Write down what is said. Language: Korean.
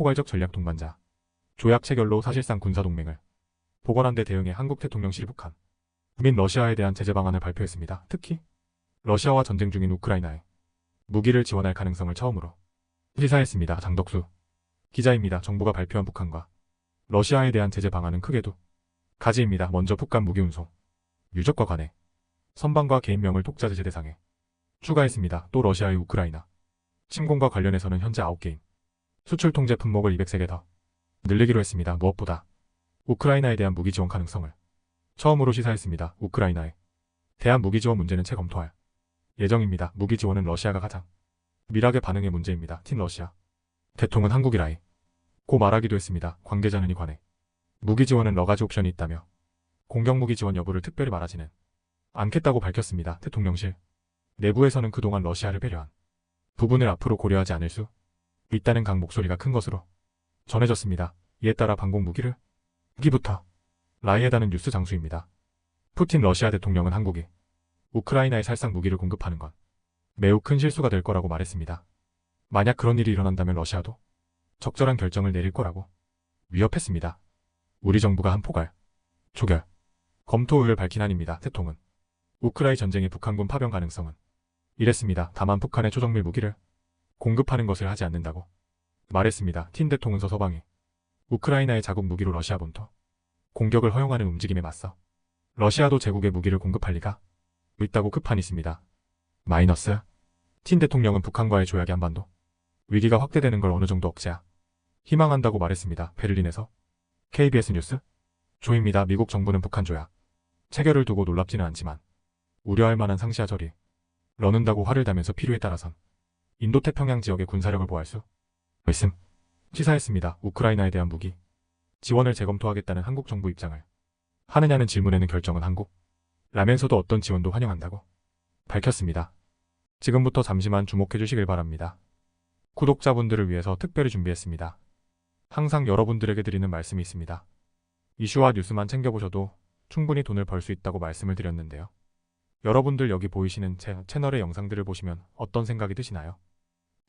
포괄적 전략 동반자. 조약 체결로 사실상 군사 동맹을 복원한 데 대응해 한국 대통령실 북한 및 러시아에 대한 제재 방안을 발표했습니다. 특히 러시아와 전쟁 중인 우크라이나에 무기를 지원할 가능성을 처음으로 시사했습니다. 장덕수 기자입니다. 정부가 발표한 북한과 러시아에 대한 제재 방안은 크게도 가지입니다. 먼저 북한 무기 운송 유적과 관해 선방과 개인명을 독자 제재 대상에 추가했습니다. 또 러시아의 우크라이나 침공과 관련해서는 현재 9개인 수출 통제 품목을 203개 더 늘리기로 했습니다. 무엇보다 우크라이나에 대한 무기 지원 가능성을 처음으로 시사했습니다. 우크라이나에 대한 무기 지원 문제는 재검토할 예정입니다. 무기 지원은 러시아가 가장 밀하게 반응의 문제입니다. 팀 러시아 대통은 한국이라이 고 말하기도 했습니다. 관계자는 이 관해 무기 지원은 러가지 옵션이 있다며 공격 무기 지원 여부를 특별히 말하지는 않겠다고 밝혔습니다. 대통령실 내부에서는 그동안 러시아를 배려한 부분을 앞으로 고려하지 않을 수 있다는 강 목소리가 큰 것으로 전해졌습니다. 이에 따라 방공 무기를 무기부터 라이에다는 뉴스 장수입니다. 푸틴 러시아 대통령은 한국이 우크라이나에 살상 무기를 공급하는 건 매우 큰 실수가 될 거라고 말했습니다. 만약 그런 일이 일어난다면 러시아도 적절한 결정을 내릴 거라고 위협했습니다. 우리 정부가 한 포괄, 조결, 검토 의를 밝힌 한입니다. 대통은 우크라이 전쟁의 북한군 파병 가능성은 이랬습니다. 다만 북한의 초정밀 무기를 공급하는 것을 하지 않는다고 말했습니다. 틴 대통은 서서방이 우크라이나의 자국 무기로 러시아 본토 공격을 허용하는 움직임에 맞서 러시아도 제국의 무기를 공급할 리가 있다고 급판했습니다. 마이너스 틴 대통령은 북한과의 조약이 한반도 위기가 확대되는 걸 어느 정도 억제하 희망한다고 말했습니다. 베를린에서 KBS 뉴스 조입니다. 미국 정부는 북한 조약 체결을 두고 놀랍지는 않지만 우려할 만한 상시와 절이 러는다고 화를 다면서 필요에 따라선 인도태평양 지역의 군사력을 보호할 수 있음 시사했습니다. 우크라이나에 대한 무기 지원을 재검토하겠다는 한국 정부 입장을 하느냐는 질문에는 결정은 한국 라면서도 어떤 지원도 환영한다고 밝혔습니다. 지금부터 잠시만 주목해 주시길 바랍니다. 구독자분들을 위해서 특별히 준비했습니다. 항상 여러분들에게 드리는 말씀이 있습니다. 이슈와 뉴스만 챙겨보셔도 충분히 돈을 벌 수 있다고 말씀을 드렸는데요. 여러분들 여기 보이시는 제 채널의 영상들을 보시면 어떤 생각이 드시나요?